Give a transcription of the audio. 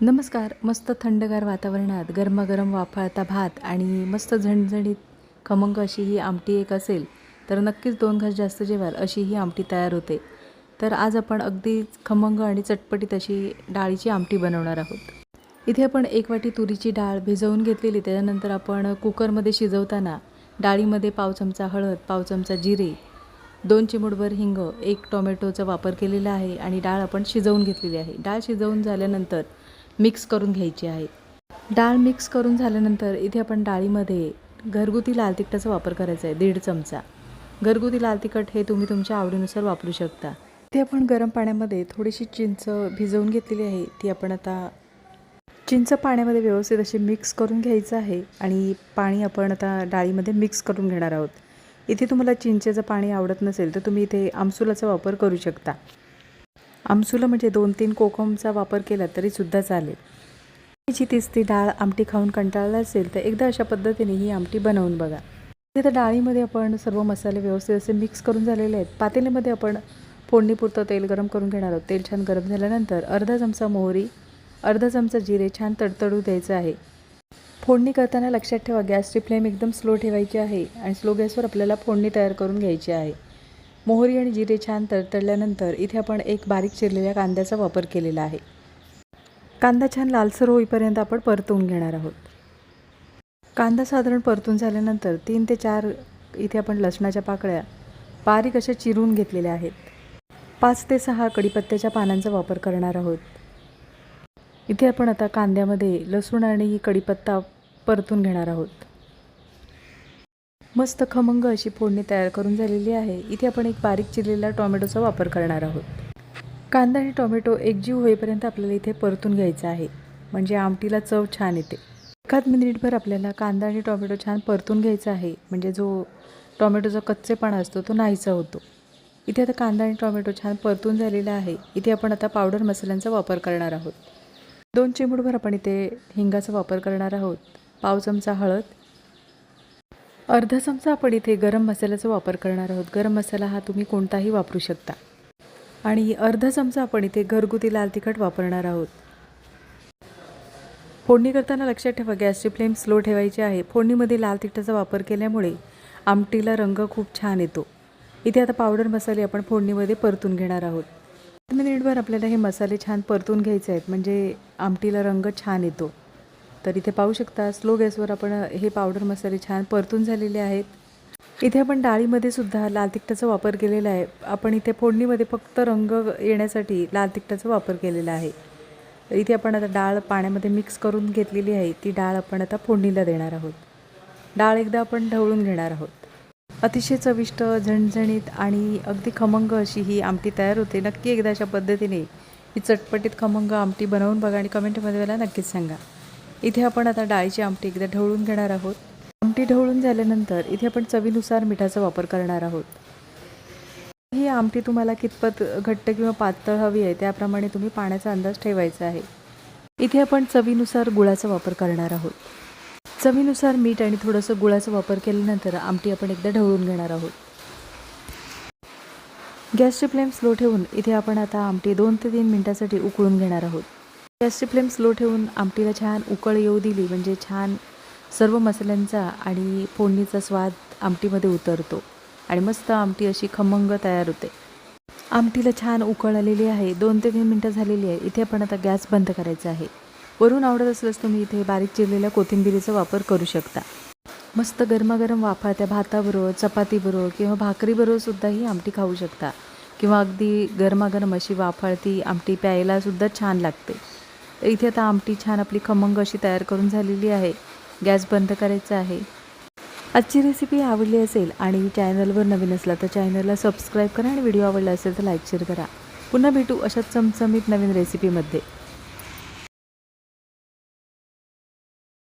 नमस्कार. मस्त थंडगार वातावरणात गरमागरम वाफाळता भात आणि मस्त झणझणीत खमंग अशी ही आमटी एक असेल तर नक्कीच दोन घास जास्त जेवाल अशी ही आमटी तयार होते. तर आज आपण अगदी खमंग आणि चटपटीत अशी डाळीची आमटी बनवणार आहोत. इथे आपण एक वाटी तुरीची डाळ भिजवून घेतलेली त्याच्यानंतर आपण कुकरमध्ये शिजवताना डाळीमध्ये पाव चमचा हळद पाव चमचा जिरे दोन चिमूटभर हिंग एक टोमॅटोचा वापर केलेला आहे आणि डाळ आपण शिजवून घेतलेली आहे. डाळ शिजवून झाल्यानंतर मिक्स करून घ्यायची आहे. डाळ मिक्स करून झाल्यानंतर इथे आपण डाळीमध्ये घरगुती लाल तिखटाचा वापर करायचा आहे दीड चमचा. घरगुती लाल तिखट हे तुम्ही तुमच्या आवडीनुसार वापरू शकता. ते आपण गरम पाण्यामध्ये थोडीशी चिंच भिजवून घेतलेली आहे ती आपण आता चिंच पाण्यामध्ये व्यवस्थित अशी मिक्स करून घ्यायचं आहे आणि पाणी आपण आता डाळीमध्ये मिक्स करून घेणार आहोत. इथे तुम्हाला चिंचेचं पाणी आवडत नसेल तर तुम्ही इथे आमसुलाचा वापर करू शकता. आमसुलं म्हणजे दोन तीन कोकमचा वापर केला तरीसुद्धा चालेल. जी तीच ती डाळ आमटी खाऊन कंटाळला असेल तर एकदा अशा पद्धतीने ही आमटी बनवून बघा. तिथं डाळीमध्ये आपण सर्व मसाले व्यवस्थित असे मिक्स करून झालेले आहेत. पातेल्यामध्ये आपण फोडणीपुरतं तेल गरम करून घेणार आहोत. तेल छान गरम झाल्यानंतर अर्धा चमचा मोहरी अर्धा चमचा जिरे छान तडतडू द्यायचं आहे. फोडणी करताना लक्षात ठेवा गॅसची फ्लेम एकदम स्लो ठेवायची आहे आणि स्लो गॅसवर आपल्याला फोडणी तयार करून घ्यायची आहे. मोहरी आणि जिरे छान तडतडल्यानंतर इथे आपण एक बारीक चिरलेल्या कांद्याचा वापर केलेला आहे. कांदा छान लालसर होईपर्यंत आपण परतवून घेणार आहोत. कांदा साधारण परतून झाल्यानंतर तीन ते चार इथे आपण लसणाच्या पाकळ्या बारीक अशा चिरून घेतलेल्या आहेत. पाच ते सहा कडीपत्त्याच्या पानांचा वापर करणार आहोत. इथे आपण आता कांद्यामध्ये लसूण आणि कडीपत्ता परतून घेणार आहोत. मस्त खमंग अशी फोडणी तयार करून झालेली आहे. इथे आपण एक बारीक चिरलेला टोमॅटोचा वापर करणार आहोत. कांदा आणि टोमॅटो एकजीव होईपर्यंत आपल्याला इथे परतून घ्यायचं आहे. म्हणजे आमटीला चव छान येते. एखाद मिनिटभर आपल्याला कांदा आणि टोमॅटो छान परतून घ्यायचा आहे. म्हणजे जो टोमॅटोचा कच्चेपणा असतो तो नाहीसा होतो. इथे आता कांदा आणि टोमॅटो छान परतून झालेला आहे. इथे आपण आता पावडर मसाल्यांचा वापर करणार आहोत. दोन चिमूटभर आपण इथे हिंगाचा वापर करणार आहोत. पाव चमचा हळद अर्धा चमचा आपण इथे गरम मसाल्याचा वापर करणार आहोत. गरम मसाला हा तुम्ही कोणताही वापरू शकता. आणि अर्धा चमचा आपण इथे घरगुती लाल तिखट वापरणार आहोत. फोडणी करताना लक्षात ठेवा गॅसची फ्लेम स्लो ठेवायची आहे. फोडणीमध्ये लाल तिखटाचा वापर केल्यामुळे आमटीला रंग खूप छान येतो. इथे आता पावडर मसाले आपण फोडणीमध्ये परतून घेणार आहोत. मिनिटभर आपल्याला हे मसाले छान परतून घ्यायचे आहेत. म्हणजे आमटीला रंग छान येतो. तर इथे पाहू शकता स्लो गॅसवर आपण हे पावडर मसाले छान परतून झालेले आहेत. इथे आपण डाळीमध्ये सुद्धा लाल तिखटाचा वापर केलेला आहे. आपण इथे फोडणीमध्ये फक्त रंग येण्यासाठी लाल तिखटाचा वापर केलेला आहे. इथे आपण आता डाळ पाण्यामध्ये मिक्स करून घेतलेली आहे. ती डाळ आपण आता फोडणीला देणार आहोत. डाळ एकदा आपण ढवळून घेणार आहोत. अतिशय चविष्ट झणझणीत आणि अगदी खमंग अशी ही आमटी तयार होते. नक्की एकदा अशा पद्धतीने ही चटपटीत खमंग आमटी बनवून बघा आणि कमेंटमध्ये मला नक्कीच सांगा. इथे आपण आता डाळीची आमटी एकदा ढवळून घेणार आहोत. आमटी ढवळून झाल्यानंतर इथे आपण चवीनुसार मिठाचा वापर करणार आहोत. ही आमटी तुम्हाला कितपत घट्ट किंवा पातळ हवी आहे त्याप्रमाणे तुम्ही पाण्याचा अंदाज ठेवायचा आहे. इथे आपण चवीनुसार गुळाचा वापर करणार आहोत. चवीनुसार मीठ आणि थोडंसं गुळाचा वापर केल्यानंतर आमटी आपण एकदा ढवळून घेणार आहोत. गॅसची फ्लेम स्लो ठेवून इथे आपण आता आमटी दोन ते तीन मिनटासाठी उकळून घेणार आहोत. गॅसची फ्लेम स्लो ठेवून आमटीला छान उकळ येऊ दिली. म्हणजे छान सर्व मसाल्यांचा आणि फोडणीचा स्वाद आमटीमध्ये उतरतो. आणि मस्त आमटी अशी खमंग तयार होते. आमटीला छान उकळ आलेली आहे. दोन ते तीन मिनटं झालेली आहे. इथे आपण आता गॅस बंद करायचा आहे. वरून आवडत असल्यास तुम्ही इथे बारीक चिरलेल्या कोथिंबिरीचा वापर करू शकता. मस्त गरमागरम वाफा त्या भाताबरोबर चपातीबरोबर किंवा भाकरीबरोबर सुद्धा ही आमटी खाऊ शकता. किंवा अगदी गरमागरम अशी वाफाळती आमटी प्यायलासुद्धा छान लागते. इथे आता आमटी छान आपली खमंग अशी तयार करून झालेली आहे. गॅस बंद करायचा आहे. आजची रेसिपी आवडली असेल आणि चॅनलवर नवीन असला तर चॅनलला सबस्क्राईब करा आणि व्हिडिओ आवडला असेल तर लाईक शेअर करा. पुन्हा भेटू अशा चमचमीत नवीन रेसिपीमध्ये